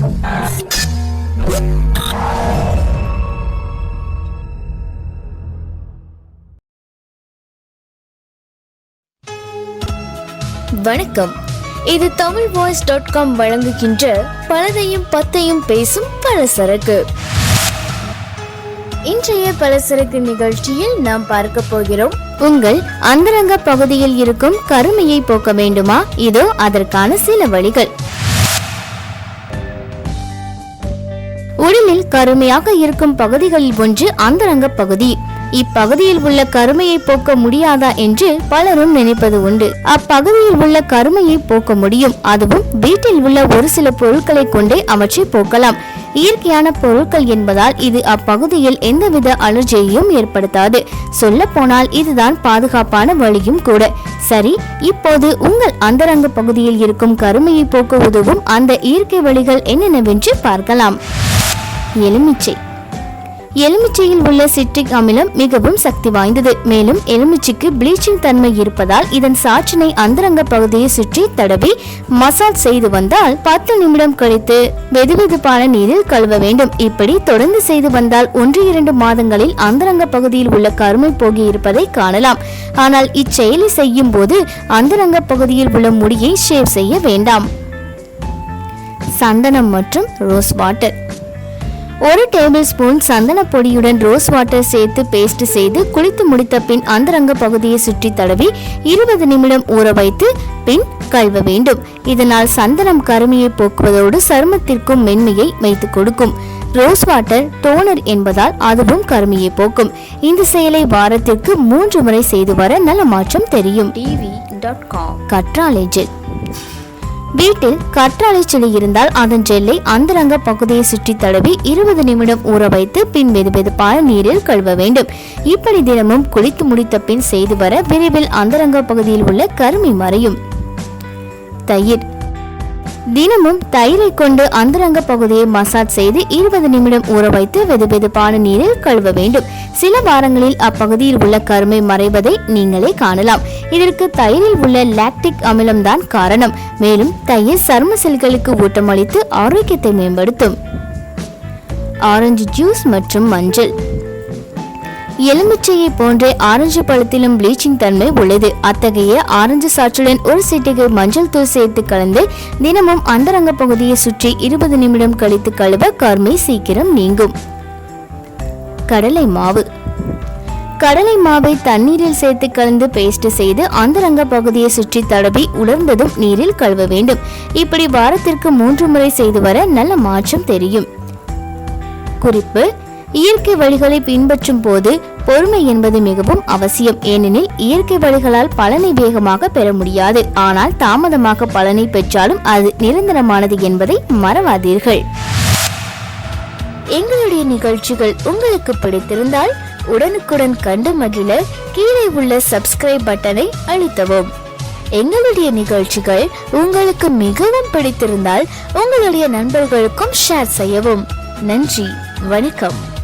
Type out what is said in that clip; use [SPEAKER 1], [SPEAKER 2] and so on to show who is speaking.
[SPEAKER 1] வணக்கம். இது Tamil voice dot com வழங்குகின்ற பலதையும் பத்தையும் பேசும் பலசரக்கு. இன்றைய பலசரக்கு நிகழ்ச்சியில் நாம் பார்க்க போகிறோம். உங்கள் அந்தரங்க பகுதியில் இருக்கும் கருமையை போக்க வேண்டுமா? இதோ அதற்கான சில வழிகள். கருமையாக இருக்கும் பகுதிகளில் ஒன்று அந்தரங்க பகுதி. இப்பகுதியில் உள்ள கருமையை போக்க முடியாதா என்று பலரும் நினைப்பது உண்டு. அப்பகுதியில் உள்ள கருமையை போக்க முடியும். அதுவும் வீட்டில் உள்ள ஒரு சில பொருட்களை கொண்டே அவற்றை போக்கலாம். இயற்கையான பொருட்கள் என்பதால் இது அப்பகுதியில் எந்தவித அலர்ஜியையும் ஏற்படுத்தாது. சொல்ல போனால் இதுதான் பாதுகாப்பான வழியும் கூட. சரி இப்போது உங்கள் அந்தரங்க பகுதியில் இருக்கும் கருமையை போக்க உதவும் அந்த இயற்கை வழிகள் என்னென்னவென்று பார்க்கலாம். எலுமிச்சை. எலுமிச்சையில் உள்ள சிட்ரிக் அமிலம் மிகவும் சக்தி வாய்ந்தது. மேலும் எலுமிச்சைக்கு ப்ளீச்சிங் தன்மை இருப்பதால் இதன் சாற்றினை அந்தரங்க பகுதியை சுற்றி தடவி மசாஜ் செய்து வந்தால் பத்து நிமிடம் கழித்து வெதுவெதுப்பான நீரில் கழுவ வேண்டும். இப்படி தொடர்ந்து செய்து வந்தால் ஒன்று இரண்டு மாதங்களில் அந்தரங்க பகுதியில் உள்ள கருமை போகி இருப்பதை காணலாம். ஆனால் இச்செயலை செய்யும் போது அந்தரங்க பகுதியில் உள்ள முடியை ஷேவ் செய்ய வேண்டாம். சந்தனம் மற்றும் ரோஸ் வாட்டர். ஒரு டேபிள் ஸ்பூன் சந்தன பொடியுடன் ரோஸ் வாட்டர் சேர்த்து பேஸ்ட் செய்து குளித்து முடித்த பின் அந்தரங்க பகுதியை சுற்றி தடவி இருபது நிமிடம் ஊற வைத்து பின் கழுவ வேண்டும். இதனால் சந்தனம் கருமையை போக்குவதோடு சருமத்திற்கும் மென்மையை வைத்து கொடுக்கும். ரோஸ் வாட்டர் டோனர் என்பதால் அதுவும் கருமையை போக்கும். இந்த செயலை வாரத்திற்கு மூன்று முறை செய்து வர நல்ல மாற்றம் தெரியும். TV dot com. கற்றாழை ஜெல். வீட்டில் கற்றாழை செடி இருந்தால் அதன் ஜெல்லை அந்தரங்க பகுதியை சுற்றி தடவி இருபது நிமிடம் ஊற வைத்து பின் வெதுவெதுப்பான நீரில் கழுவ வேண்டும். இப்படி தினமும் குளித்து முடித்த பின் செய்து வர விரைவில் அந்தரங்க பகுதியில் உள்ள கருமை மறையும். தயிர் தினமும் தயிரை கொண்டு அந்தரங்க பகுதியை மசாஜ் செய்து இருபது நிமிடம் ஊற வைத்து வெதுவெதுப்பான நீரில் கழுவ வேண்டும். சில வாரங்களில் அப்பகுதியில் உள்ள கருமை மறைவதை நீங்களே காணலாம். இதற்கு தயிரில் உள்ள லாக்டிக் அமிலம்தான் காரணம். மேலும் தயிர் சர்ம செல்களுக்கு ஊட்டமளித்து ஆரோக்கியத்தை மேம்படுத்தும். ஆரஞ்சு ஜூஸ் மற்றும் மஞ்சள். எலுமிச்சையை போன்றே ஆரஞ்சு பழத்திலும் ப்ளீச்சிங் தன்மை உள்ளது. அத்தகைய ஆரஞ்சு சாற்றுடன் ஒரு சிட்டிகை மஞ்சள் தூள் சேர்த்து கலந்து தினமும் அந்தரங்க பகுதியை சுற்றி இருபது நிமிடம் கழித்து கழுவ கருமை சீக்கிரம் நீங்கும். கடலை மாவு. கடலை மாவை தண்ணீரில் சேர்த்து கலந்து பேஸ்ட் செய்து அந்தரங்க பகுதியை சுற்றி தடவி உலர்ந்ததும் நீரில் கழுவ வேண்டும். இப்படி வாரத்திற்கு மூன்று முறை செய்து வர நல்ல மாற்றம் தெரியும். குறிப்பு. இயற்கை வழிகளை பின்பற்றும் போது பொறுமை என்பது மிகவும் அவசியம். ஏனெனில் இயற்கை வழிகளால் பலனை வேகமாக பெற முடியாது. ஆனால் தாமதமாக பலனை பெற்றாலும் அது நிரந்தரமானது என்பதை மறவாதீர்கள். எங்களுடைய நிகழ்ச்சிகள் உங்களுக்கு பிடித்திருந்தால் உடனுக்குடன் கண்டு மகிழ கீழே உள்ள சப்ஸ்கிரைப் பட்டனை அழுத்தவும். எங்களுடைய நிகழ்ச்சிகள் உங்களுக்கு மிகவும் பிடித்திருந்தால் உங்களுடைய நண்பர்களுக்கும் ஷேர் செய்யவும். நன்றி வணக்கம்.